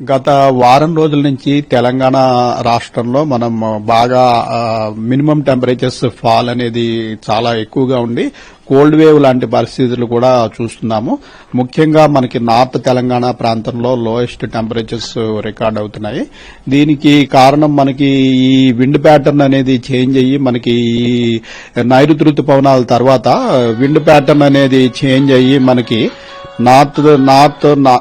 గత వారం రోజుల నుంచి తెలంగాణ రాష్ట్రంలో మనం బాగా మినిమం టెంపరేచర్స్ ఫాల్ అనేది చాలా ఎక్కువగా ఉండి కోల్డ్ వేవ్ లాంటి పరిస్థితులు కూడా చూస్తున్నాము. ముఖ్యంగా మనకి నార్త్ తెలంగాణ ప్రాంతంలో లోయెస్ట్ టెంపరేచర్స్ రికార్డ్ అవుతున్నాయి. దీనికి కారణం మనకి ఈ విండ్ ప్యాటర్న్ అనేది చేంజ్ అయ్యి మనకి ఈ నైరుతి ఋతుపవనాల తర్వాత విండ్ ప్యాటర్న్ అనేది చేంజ్ అయ్యి మనకి నార్త్ నార్త్ నా-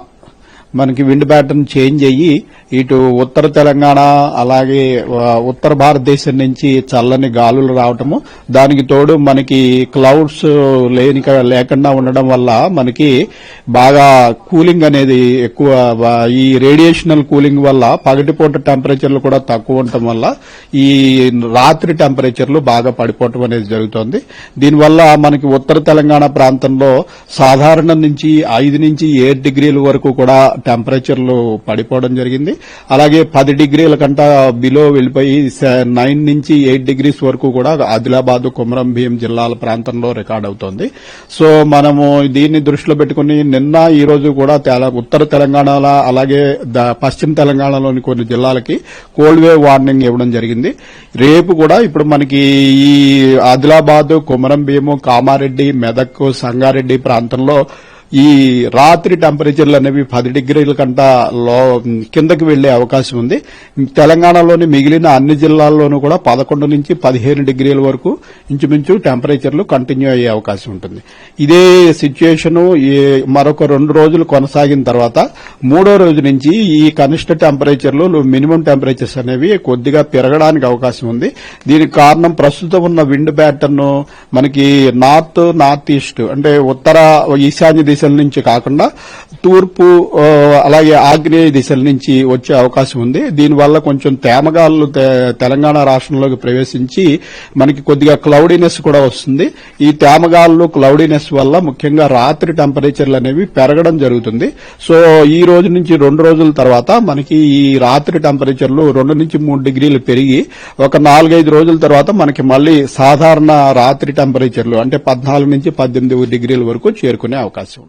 మనకి విండ్ ప్యాటర్న్ చేంజ్ అయ్యి ఇటు ఉత్తర తెలంగాణ అలాగే ఉత్తర భారతదేశం నుంచి చల్లని గాలులు రావటము దానికి తోడు మనకి క్లౌడ్స్ లేని లేకుండా ఉండడం వల్ల మనకి బాగా కూలింగ్ అనేది ఎక్కువ ఈ రేడియేషనల్ కూలింగ్ వల్ల పగటిపూట టెంపరేచర్లు కూడా తక్కువ ఉండటం వల్ల ఈ రాత్రి టెంపరేచర్లు బాగా పడిపోవటం అనేది జరుగుతోంది. దీనివల్ల మనకి ఉత్తర తెలంగాణ ప్రాంతంలో సాధారణం నుంచి ఐదు నుంచి ఏడు డిగ్రీల వరకు కూడా టెంపరేచర్లు పడిపోవడం జరిగింది. అలాగే పది డిగ్రీల కంట బిలో వెళ్ళిపోయి నైన్ నుంచి ఎయిట్ డిగ్రీస్ వరకు కూడా ఆదిలాబాద్ కుమరం భీం జిల్లాల ప్రాంతంలో రికార్డ్ అవుతోంది. సో మనము దీన్ని దృష్టిలో పెట్టుకుని నిన్న ఈ రోజు కూడా తెల- ఉత్తర తెలంగాణలో అలాగే పశ్చిమ తెలంగాణలోని కొన్ని జిల్లాలకి కోల్డ్ వేవ్ వార్నింగ్ ఇవ్వడం జరిగింది. రేపు కూడా ఇప్పుడు మనకి ఈ ఆదిలాబాద్ కుమరం భీము కామారెడ్డి మెదక్ సంగారెడ్డి ప్రాంతంలో ఈ రాత్రి టెంపరేచర్లు అనేవి పది డిగ్రీల కంట లో కిందకి వెళ్ళే అవకాశం ఉంది. తెలంగాణలోని మిగిలిన అన్ని జిల్లాల్లోనూ కూడా పదకొండు నుంచి పదిహేను డిగ్రీల వరకు ఇంచుమించు టెంపరేచర్లు కంటిన్యూ అయ్యే అవకాశం ఉంటుంది. ఇదే సిచ్యుయేషన్ మరొక రెండు రోజులు కొనసాగిన తర్వాత మూడో రోజు నుంచి ఈ కనిష్ట టెంపరేచర్లు మినిమం టెంపరేచర్స్ అనేవి కొద్దిగా పెరగడానికి అవకాశం ఉంది. దీనికి కారణం ప్రస్తుతం ఉన్న విండ్ ప్యాటర్న్ మనకి నార్త్ నార్త్ ఈస్ట్ అంటే ఉత్తర ఈశాన్య దిశల నుంచి కాకుండా తూర్పు అలాగే ఆగ్నేయ దిశల నుంచి వచ్చే అవకాశం ఉంది. దీనివల్ల కొంచెం తేమగాళ్ళు తె- తెలంగాణ రాష్ట్రంలోకి ప్రవేశించి మనకి కొద్దిగా క్లౌడీనెస్ కూడా వస్తుంది. ఈ తేమగాళ్ళు క్లౌడీనెస్ వల్ల ముఖ్యంగా రాత్రి టెంపరేచర్లు అనేవి పెరగడం జరుగుతుంది. సో ఈ రోజు నుంచి రెండు రోజుల తర్వాత మనకి ఈ రాత్రి టెంపరేచర్లు రెండు నుంచి మూడు డిగ్రీలు పెరిగి ఒక నాలుగైదు రోజుల తర్వాత మనకి మళ్ళీ సాధారణ రాత్రి టెంపరేచర్లు అంటే పద్నాలుగు నుంచి పద్దెనిమిది డిగ్రీల వరకు చేరుకునే అవకాశం ఉంది.